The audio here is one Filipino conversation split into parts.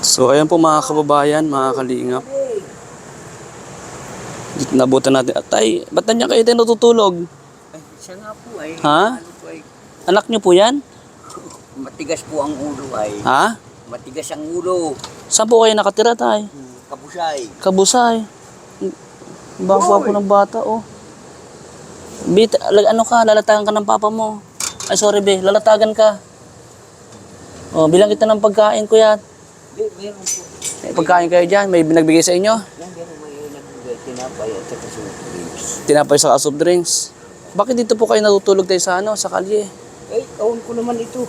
So, ayan po mga kababayan, mga kalingap. Nabutan natin. At tay, ba't nandiyan kayo tayo natutulog? Ay, siya nga po ay. Ha? Ano po ay, Anak niyo po yan? matigas po ang ulo ay. Ha? Matigas ang ulo. Saan po kayo nakatira tay? Hmm, Kabusay. Kabusay. Bangwa po ng bata, oh. Bit, lag- ano ka, lalatagan ka ng papa mo. Ay, sorry be, lalatagan ka. Oh, bilang kita ng pagkain, kuya. Meron po. May pagkain kayo dyan, may binagbigay sa inyo. Meron may nagbigay tinapay at saka sa drinks. Tinapay sa soft drinks. Bakit dito po kayo natutulog tayo sa ano, sa kalye? Ay, taon ko naman ito.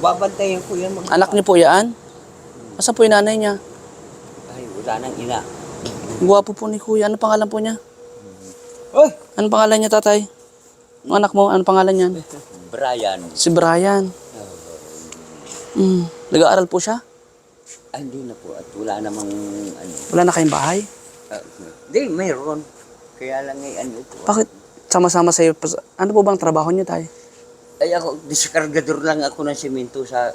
Babantayan ko yan mga... Anak niyo po yan? Asa po yung nanay niya? Ay, wala nang ina. Ang Gwapo po ni kuya. Ano pangalan po niya? Oy! Ano pangalan niya, tatay? Ang anak mo, ano pangalan niyan? Brian. Si Brian. Mm. Nag-aaral po siya? Ay, hindi na po. At wala namang ano. Wala na kayong bahay? ah, Hindi, mayroon. Kaya lang ay ano ito. Bakit sama-sama sa'yo? Ano po bang trabaho niyo, tay? Ay ako, diskargador lang ako ng simento sa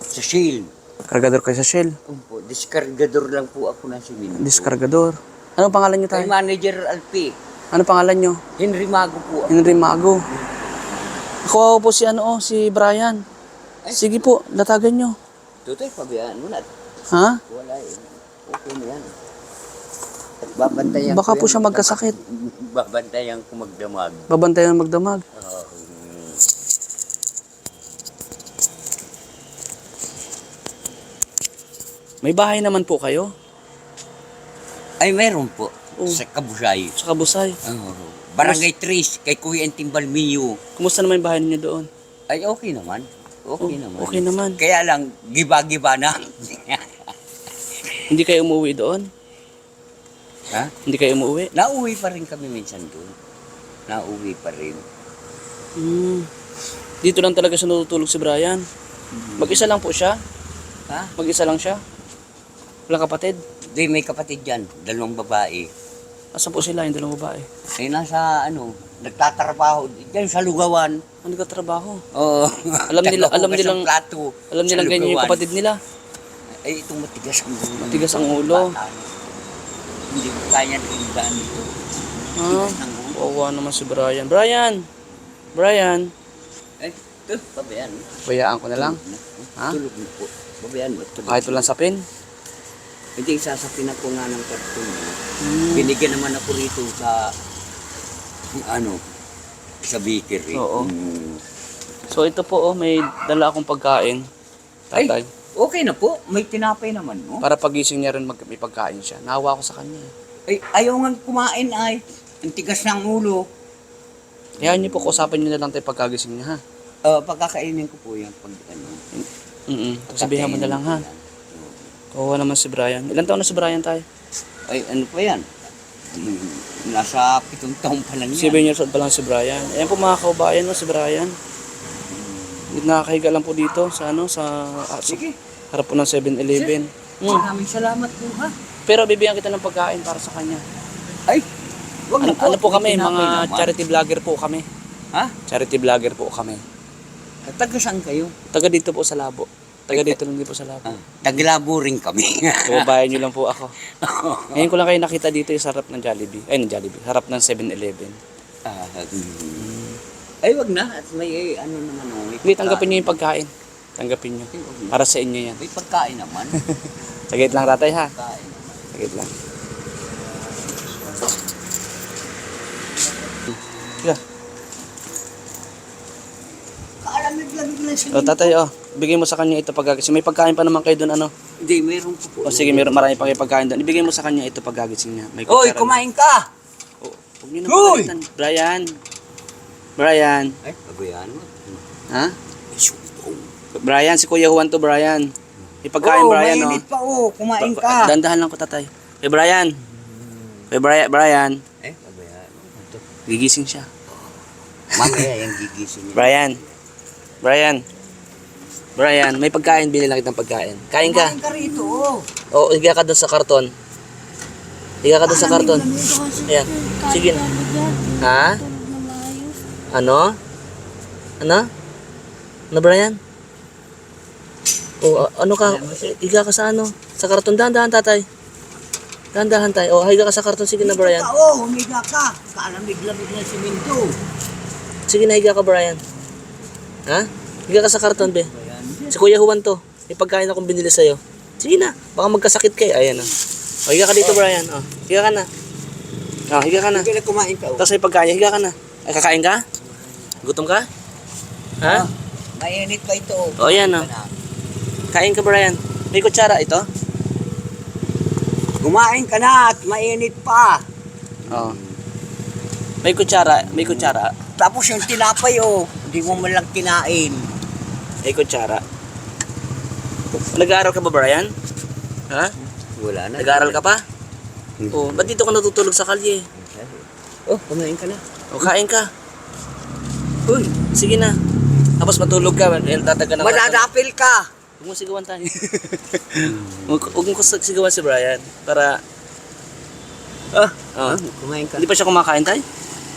sa Shell. Kargador kayo sa Shell. Opo, diskargador lang po ako ng simento. Diskargador. Ano pangalan niyo, tay? Kay Manager Alpi, Ano pangalan niyo? Henry Mago po. Henry Mago. Ako po si ano, oh, si Brian. Sige po, latagan niyo. Tutoy, pabayaan mo na. Ha? Wala eh. Okay na yan. At babantayan Baka po siya magkasakit. Babantayan ko magdamag. Babantayan magdamag. Oo. May bahay naman po kayo ay, meron po. Oh. Sa Kabusay. sa Kabusay. Oo. Barangay Tris, kay Kuya Antimbal Mio. Kumusta naman yung bahay niyo doon? Ay, okay naman. Okay Oh, naman. okay naman. Kaya lang, giba-giba na. Hindi kayo umuwi doon? ha? Hindi kayo umuwi? Nauwi pa rin kami minsan doon. Nauwi pa rin. Hmm. Dito lang talaga siya natutulog si Brian. Mag-isa lang po siya? Ha? Mag-isa lang siya? Walang kapatid? Di, may kapatid dyan. Dalawang babae. Asan po sila yung dalawang babae? Ay, nasa, ano, nagtatrabaho. Dyan sa Lugawan. Ano ka trabaho? Oo. Alam nila- alam nilang- plato. Alam sa nilang ganyan yung kapatid nila. Ay, itong matigas ang ulo. Matigas ang ulo. Bata. Hindi ko kaya nagindaan ito. Ulo. Wawa naman si Brian. Brian! Brian! Ay, ito, babayan. Bayaan ko na lang. Ha? Tulog na po. Babayan mo. Tulog. Kahit walang sapin. Hindi, sasapin ako nga ng karton. Hmm. Binigyan naman ako rito sa, ano, sa bakery. Oo. Mm. So ito po oh, may dala akong pagkain. Ay, Tatay. okay na po. May tinapay naman, no? Para pagising niya rin mag, may pagkain siya. Nahawa ko sa kanya. Ay, ayaw nga kumain ay. Ang tigas ng ulo. Kaya niyo po, kausapin niyo na lang tayo pagkagising niya ha. Uh, pagkakainin ko po yan pag ano. Mm Sabihan mo na lang ha. ko yan. Kawawa naman si Brian. Ilan taon na si Brian tayo? Ay, ano pa yan? Nasa pitong taon pa lang yan. 7 years old pa lang si Brian. Ayan po mga kaubayan no, si Brian. Nakakahiga lang po dito sa ano sa, ah, sa Sige. harap po ng 7-Eleven. Mm. Maraming salamat po ha. Pero bibigyan kita ng pagkain para sa kanya. Ay, wag Ano, na ano po kami, Tinapay mga naman. charity vlogger po kami. Ha? Charity vlogger po kami. Taga saan kayo? Taga dito po sa Labo. Taga dito lang din po sa Labo. Ah, Taglabo rin kami. Kababayan niyo lang po ako. Ngayon ko lang kayo nakita dito yung sarap ng Jollibee. Ay, ng Jollibee. Harap ng 7-Eleven. Ah, mm. Ay, wag na. At may ano naman. Oh, may Hindi, tanggapin niyo yung pagkain. Tanggapin niyo. Ay, wag na. Para sa inyo yan. May pagkain naman. Sagit lang tatay ha. pagkain naman. Sagit lang. Yeah. Kaalamig-lamig lang siya. O tatay, oh. Bigay mo sa kanya ito pagkagising. May pagkain pa naman kayo doon, ano? Hindi, meron po po. O sige, meron marami pa kayo pagkain doon. Ibigay mo sa kanya ito pagkagising niya. May kutsara kumain ka! Oh, huwag niyo na Hoy! pagalitan. Brian. Brian. Ay, pabayaan mo. Ha? Sumpong. Brian, si Kuya Juan to, Brian. May pagkain, oh, Brian, oh. mainit pa oh. Kumain ka. Dandahan lang ko, tatay. Kay Brian. Kay Brian, Brian. Eh, pabayaan mo. Ito. Gigising siya. Mamaya yung gigising niya. Brian. Brian. Brian, may pagkain. Bili lang kitang pagkain. Kain ka. Kumain ka rito oh. Oo, higa ka doon sa karton. Higa ka doon sa karton. Ayan. Sige na. Ha? Ano? Ano? Ano, Brian? O, ano ka? Higa ka sa ano? Sa karton. Dahan-dahan, tatay. Dahan-dahan, tay. O, higa ka sa karton. Sige na, Brian. Oo, humiga ka. Kalamig-lamig ng simento. Sige na, higa ka, Brian. Ha? Higa ka sa karton, be. Si Kuya Juan to. May pagkain akong binili sa'yo. Sige na. Baka magkasakit kayo. Ayan. O, higa ka dito, Brian. O, higa ka na. O, higa ka na. Hindi na kumain ka. oh. Tapos may pagkain. Higa ka na. Ay, kakain ka? Gutom ka? Ha? Mainit pa ito. O, ayan o. Kain ka, Brian. May kutsara ito? Kumain ka na at mainit pa. Oo. May kutsara. May kutsara. Tapos yung tinapay oh, hindi mo man lang kinain. May kutsara. Nag-aaral ka ba, Brian? Ha? Wala na. Nag-aaral ka pa? Oo. Ba't dito ka natutulog sa kalye? Oh, kumain ka na. O, kain ka. Uy, Sige na. Tapos matulog ka. Yan, tataga na. madadapil ka. Huwag mo sigawan tayo. Huwag mo sigawan si Brian. Para... Ah, Oh. kumain ka. Hindi pa siya kumakain tayo?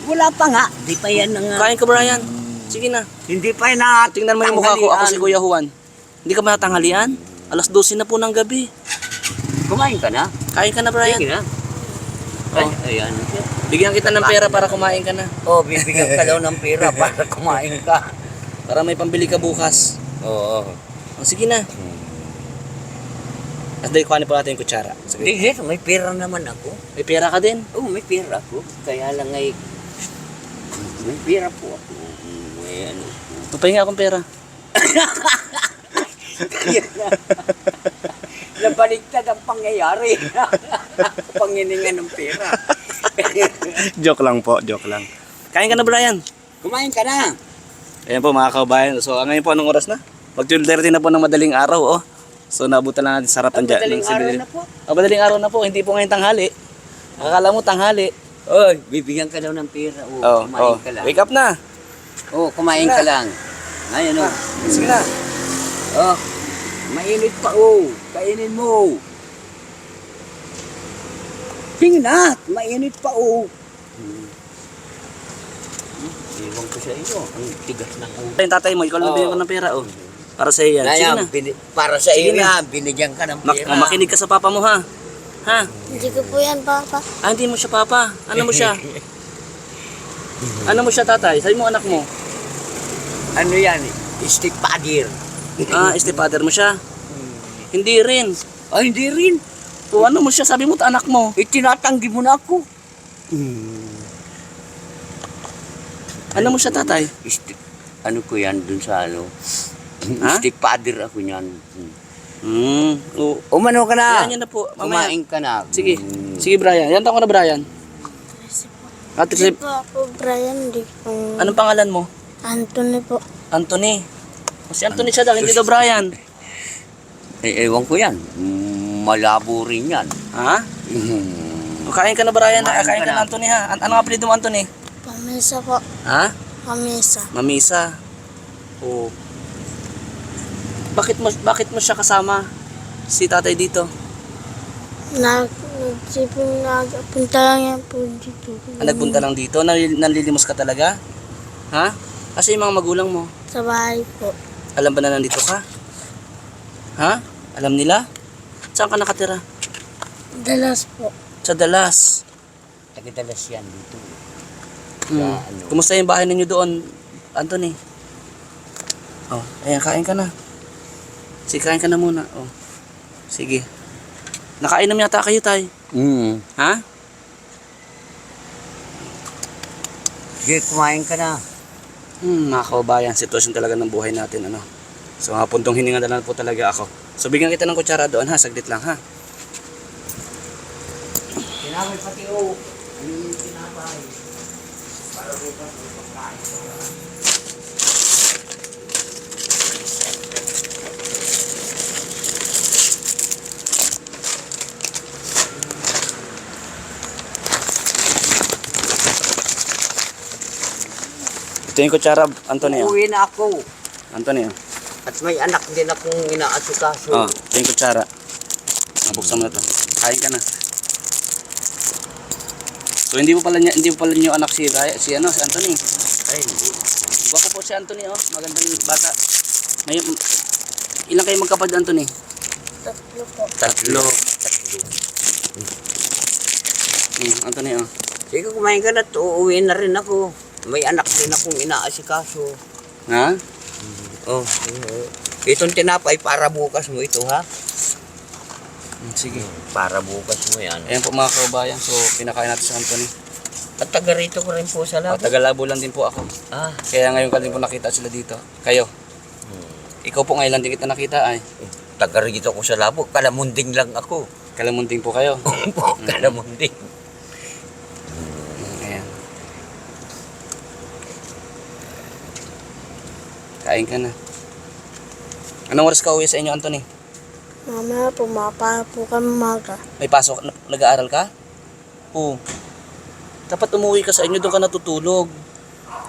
Wala pa nga. Hindi pa yan nga. Kain ka, Brian. Sige na. Hindi pa yan na. Tingnan mo yung mukha ko. Ako si. Kuya Juan. Hindi ka ba natanghalian? Alas 12 na po ng gabi. Kumain ka na? Kain ka na, Brian. Sige na. Ay, Oh. ayan. Bigyan kita ng pera para kumain ka na. Oh, bibigyan ka daw ng pera para kumain ka. Para may pambili ka bukas. Oo. O, sige na. At dahil kuhanin pa natin yung kutsara. Sige. Hindi, sir, may pera naman ako. May pera ka din. Oo, may pera ako. Kaya lang ay... May pera po ako. May ano. Mapahinga akong pera. Kaya na. Nabaliktad ang pangyayari. Panginingan ng pera. joke lang po, joke lang. Kain ka na, Brian. Kumain ka na. Ayan po mga kabayan. So ngayon po anong oras na? Mag 12.30 na po ng madaling araw oh. So nabutan lang natin sarapan dyan. Madaling ng araw na po. Ah, madaling araw na po, hindi po ngayon tanghali. Akala mo tanghali. Oy, bibigyan ka daw ng pera. Oo, Oh, kumain oh. ka lang. Wake up na. Oo, kumain Sige ka na. lang. Ngayon, oh. Sige na. Oh, mainit pa, oh. Kainin mo. Sige na, mainit pa, oh. Hmm. Iwan ko sa iyo. Ang tigas ng ulo. Yung tatay mo, ikaw lang bigyan ko ng pera oh. Para sa iyo yan. Sige na. bini- para sa Sige iyo na. na, binigyan ka ng Mak- pera. makinig ka sa papa mo ha. Ha? Hindi ko po yan, Papa. Ah, hindi mo siya papa. Ano mo siya? ano mo siya tatay? Sabi mo anak mo. Ano yan? Stick padir. Ah, stepfather mo siya. Hindi rin. Ay, hindi rin. O ano mo siya? Sabi mo anak mo. Itinatanggi mo na ako. Ano mo siya tatay? Stick, ano ko yan dun sa ano? Ha? Padir ako yan. Hmm. O, Umano ka na. yan yun na po. Mamaya. Kumain ka na. Sige. Mm. Sige, Brian. Yan ko na, Brian. At Hindi po ako, Brian. Hindi po. anong pangalan mo? Anthony po. Anthony. Si Anthony siya daw, hindi daw Brian. Eh, ewan ko yan. Mm, Malabo rin yan. Ha? Mm. O, kain ka na, Brian. Kumain Ah, kain ka ka na, na. Anthony, ha? An- ano ang apelido mo, Anthony? Pamesa po. Ha? Pamesa. Mamisa. O. Bakit mo bakit mo siya kasama? Si tatay dito. Nag, nagsipong nagpunta lang yan po dito. Ah, nagpunta lang dito. Nalil- Nanlilimos ka talaga? Ha? Kasi yung mga magulang mo, Sa bahay po. Alam ba na nandito ka? Ha? Alam nila? Saan ka nakatira? Dalas po. Sa Dalas. Tagadalas yan dito. Hmm. ano? Kumusta yung bahay ninyo doon, Anthony? Oh, ayan, kain ka na. Sige, kain ka na muna. Oh. Sige. Nakainom yata kayo, tay. Mm. Ha? Sige, kumain ka na. Hmm, mga kaubayan, sitwasyon talaga ng buhay natin, ano. So, mga puntong hininga na lang po talaga ako. So, bigyan kita ng kutsara doon, ha? Saglit lang, ha? Tinapay pati o. Ano yung tinapay? Para bukas may pagkain. Ito yung kutsara, Anthony, oh. Uuwi na ako. Anthony, oh. At may anak din akong inaasikaso. Oh, ito yung kutsara. Nabuksan mo na to. Kain ka na. So, hindi mo pala niya, hindi mo pala niyo anak si Raya, si ano, si Anthony. Ay, hindi. Bako po si Anthony, oh. Magandang bata. May, Ilan kayo magkapatid, Anthony? Tatlo po. Tatlo. Tatlo. Hmm, Anthony, oh. Sige, kumain ka na. Uuwi na rin ako. May anak din akong inaasikaso. Ha? Oh, itong tinapay para bukas mo ito ha? Hmm, Sige. Para bukas mo yan. Ayan po mga kababayan. So, pinakain natin si Anthony. At taga rito ko rin po sa labo. taga-labo lang din po ako. Ah, Kaya ngayon ka din po nakita sila dito. Kayo. Ikaw po ngayon lang din kita nakita ay. taga rito ko sa labo. Kalamunding lang ako. Kalamunting po kayo. Kalamunding. Kain ka na. Anong oras ka uwi sa inyo, Anthony? Mamaya po, mapaya po kami maga. May pasok? Na- Nag-aaral ka? Oo. Dapat umuwi ka sa inyo, doon ka natutulog.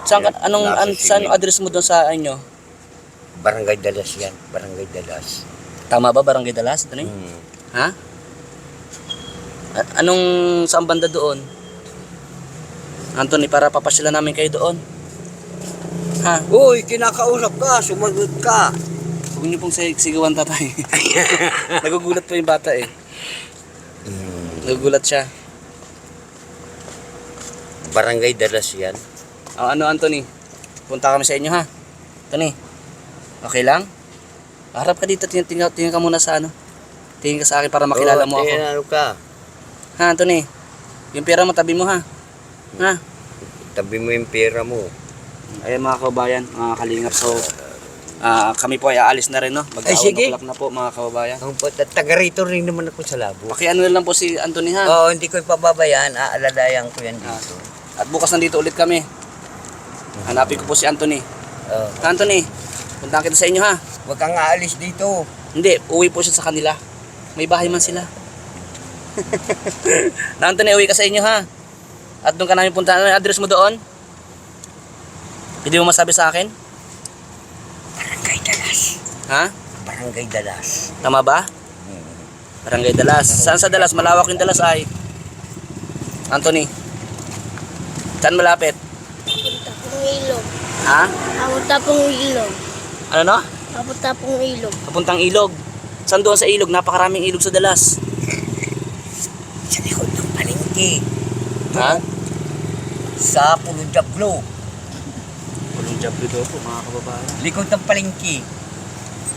Saan ka, anong, an, saan address mo doon sa inyo? Barangay Dalas yan. Barangay Dalas. Tama ba, Barangay Dalas? Anthony? Hmm. Ha? A- anong saan banda doon? Anthony, para papasila namin kayo doon. Ha? Uy, kinakausap ka. Sumagot ka. Huwag niyo pong sig- sigawan tatay. Nagugulat po yung bata eh. Nagugulat siya. Barangay Dalas yan. Ah, ano Anthony? Punta kami sa inyo ha. Anthony. Okay lang? Harap ka dito, tingin, tingin, tingin ka muna sa ano. Tingin ka sa akin para makilala Oh, mo ako. Ano ka? Ha, Anthony? Yung pera mo, tabi mo ha. Ha? Tabi mo yung pera mo. Ayan mga kababayan, mga kalingap. So, ah, kami po ay aalis na rin, no? mag Ay, sige. na po mga kababayan. Ang po, taga rito rin naman ako sa labo. Pakiano lang po si Anthony ha. Oo, hindi ko ipababayaan. Aalalayan ko yan Ah. dito. At bukas nandito ulit kami. Hanapin ko po si Anthony. Oh. Anthony, punta kita sa inyo ha. Huwag kang aalis dito. Hindi, uwi po siya sa kanila. May bahay man sila. na Anthony, uwi ka sa inyo ha. At doon ka namin punta. Ano yung address mo doon? Hindi mo masabi sa akin? Barangay Dalas. Ha? Barangay Dalas. Tama ba? Barangay Dalas. Saan sa Dalas? Malawak yung Dalas ay. Anthony. Saan malapit? Papunta pong ilog. Ha? Papunta pong ilog. Ano no? Papunta pong ilog. Papuntang ilog. Saan doon sa ilog? Napakaraming ilog sa Dalas. Sa likod ng palengke. Ha? Sa Pulong Jablo. Dito po mga kababayan. Likod ng palengke.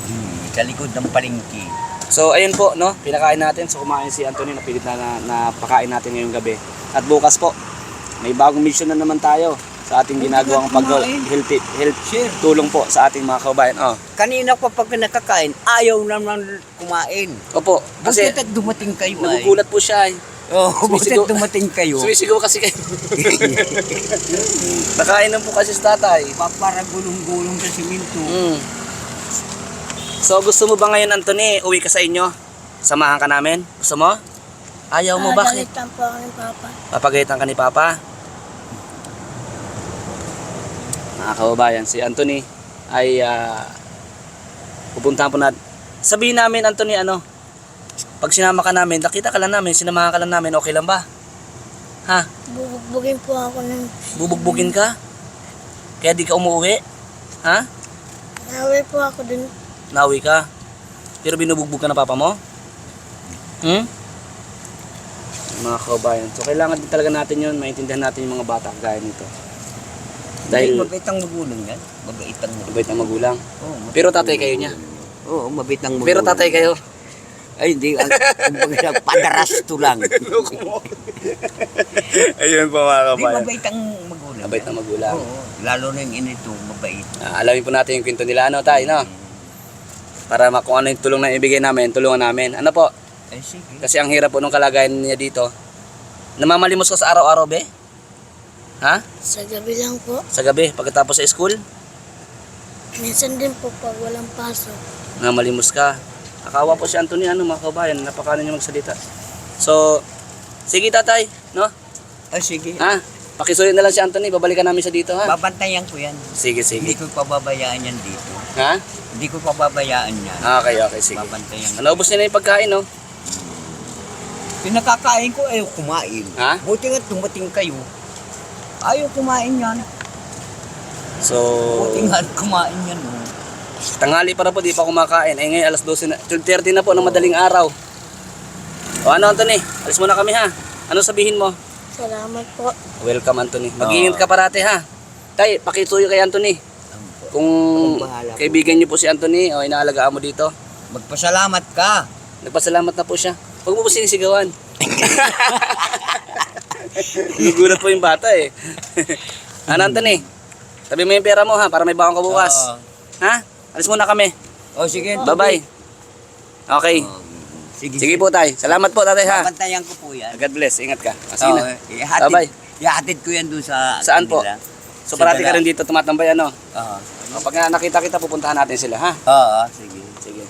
Hmm, sa likod ng palengke. So ayun po, no? Pinakain natin. So kumain si Anthony, napilit na, na, na pakain natin ngayong gabi. At bukas po, may bagong mission na naman tayo sa ating ginagawang pag health, health Share. tulong po sa ating mga kababayan. Oh. Kanina pa pag nakakain, ayaw naman kumain. Opo, kasi dumating kayo ay. nagugulat po siya. eh. Oh, butit Sumisigaw- dumating kayo. Sumisigaw kasi kayo. Nakain na po kasi sa tatay. Pa- Para gulong-gulong sa siminto. Mm. So gusto mo ba ngayon Anthony, uwi ka sa inyo? Samahan ka namin? Gusto mo? Ayaw mo bakit? Agalitan po ako ng papa. Papagalitan ka ni Papa? Mga kababayan, si Anthony ay ah, pupuntahan po natin. Sabihin namin, Anthony, ano, pag sinama ka namin, nakita ka lang namin, sinamahan ka lang namin, okay lang ba? Ha? Bubugbugin po ako ng... Bubugbugin ka? Kaya di ka umuwi? Ha? Naway po ako dun. Nauwi ka? Pero binubugbog ka na papa mo? Hmm? Mga kababayan. So, kailangan din talaga natin yun. Maintindihan natin yung mga bata gaya nito. Dahil Dahil mabait ang magulang yan. Mabait ang magulang. mabait ang magulang. Oh, mabait Pero tatay kayo niya. Oo, mabait ang magulang. Pero tatay kayo. Ay, hindi. Ang, kumbaga, padarasto lang. Ayun po mga Hindi, mabait ang magulang. Mabait ang magulang. Oo, lalo na yung inito, mabait. Ah, alamin po natin yung kwento nila. Ano tayo, no? Para ma- kung ano yung tulong na ibigay namin, tulungan namin. Ano po? Ay, sige. Kasi ang hirap po nung kalagayan niya dito. Namamalimos ka sa araw-araw, be? Ha? Sa gabi lang po. Sa gabi, pagkatapos sa school? Minsan din po pag walang pasok. Namamalimos ka. Akawa po si Anthony, ano, mga kabayan. Napakano niya magsalita. So, sige tatay, no? Ay, sige. Ha? Pakisulit na lang si Anthony, babalikan namin siya dito, ha? Babantayan ko yan. Sige, Hindi sige. ko pababayaan yan dito. Ha? Hindi ko pababayaan yan. Okay, okay, sige. Babantayan ko. Ano, ubos niya na yung pagkain, no? Pinakakain ko, ayaw kumain. Ha? Buti nga dumating kayo. Ayaw kumain yan. So, Buti nga kumain yan. Oh. Tanghali para po, di pa kumakain. Eh ngayon, alas 12 na, 12.30 na po ng madaling araw. O ano, Anthony? Alis muna kami ha. Ano sabihin mo? Salamat po. Welcome, Anthony. Mag-iingat ka parati ha. Tay, pakituyo kay Anthony. Kung Akong bahala po. kaibigan niyo po si Anthony o inaalagaan mo dito, Magpasalamat ka. nagpasalamat na po siya. Huwag mo po sinisigawan. Nagugulat po yung bata eh. ano, Anthony? Sabi mo yung pera mo ha, para may bakang ka bukas. Oo. Ha? Alis muna kami. O sige. Bye-bye. Okay. Oh, Sige. Sige po, tay. Salamat po, tatay ha. Papantayan ko po yan. God bless. Ingat ka. Ah, Sige Oo, na. ihatid, Bye-bye. ihatid ko yan doon sa... Saan po? So, parati ka rin dito tumatambay, ano? Oo. O, pag nakita kita, pupuntahan natin sila, ha? Oo, sige. Sige.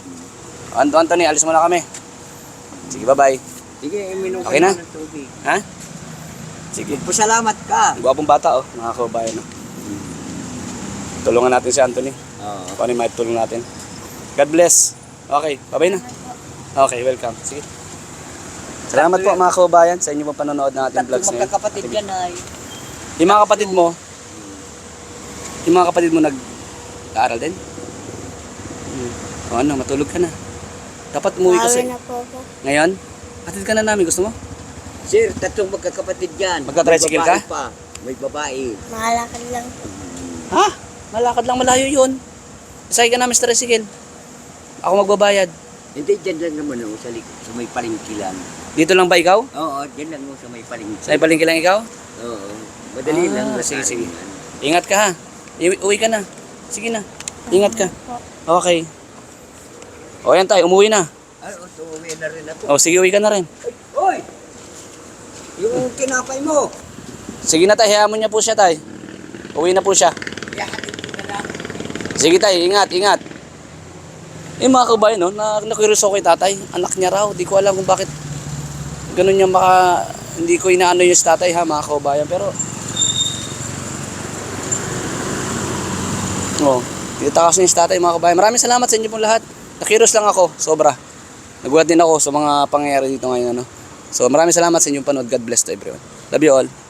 Anto, Anthony, alis muna kami. Sige, bye-bye. Sige, iminom Okay ka na? ng tubig. Ha? Sige. Magpasalamat ka. Gwapong bata, oh. Mga kababayan, no? Tulungan natin si Anthony. Oo. Kung ano yung maitulong natin. God bless. Okay, bye-bye na. Okay, welcome. Sige. Salamat po mga kababayan sa inyo pong panonood ng ating vlogs ngayon. magkakapatid yan ay. Yung mga kapatid mo, yung mga kapatid mo nag-aaral din? Hmm. O ano, matulog ka na. Dapat umuwi kasi. Bawi na po ako. Ngayon, patid ka na namin. Gusto mo? Sir, tatlong magkakapatid yan. Magka-tricycle May babae ka? Pa. May babae. Mahalakad lang. Ha? Malakad lang malayo yun. Isakay ka namin sa tricycle. Ako magbabayad. Hindi, dyan lang naman ako sa, lik- sa may palingkilan. Dito lang ba ikaw? Oo, dyan lang ako sa may palingkilan. Sa palengke lang ikaw? Oo. Madali Ah, lang. sige, sige. Ingat ka ha. I- uwi ka na. Sige na. Ingat ka. Okay. O yan tayo, umuwi na. Ay, o, tuwi na rin ako. O sige, uwi ka na rin. Hoy! Yung kinapay mo. Sige na tayo, hayaan mo niya po siya tayo. Uwi na po siya. Ihatid ko na lang. Sige tayo, ingat, ingat. Eh mga kabayan, no, na nakurious ako kay tatay. Anak niya raw. Di ko alam kung bakit ganun niya maka... Hindi ko inaano yung tatay ha, mga kabayan. Pero... Oh, titakas niya sa tatay, mga kabayan. Maraming salamat sa inyo pong lahat. Nakurious lang ako, sobra. Nagulat din ako sa mga pangyayari dito ngayon, ano. So maraming salamat sa inyong panood. God bless to everyone. Love you all.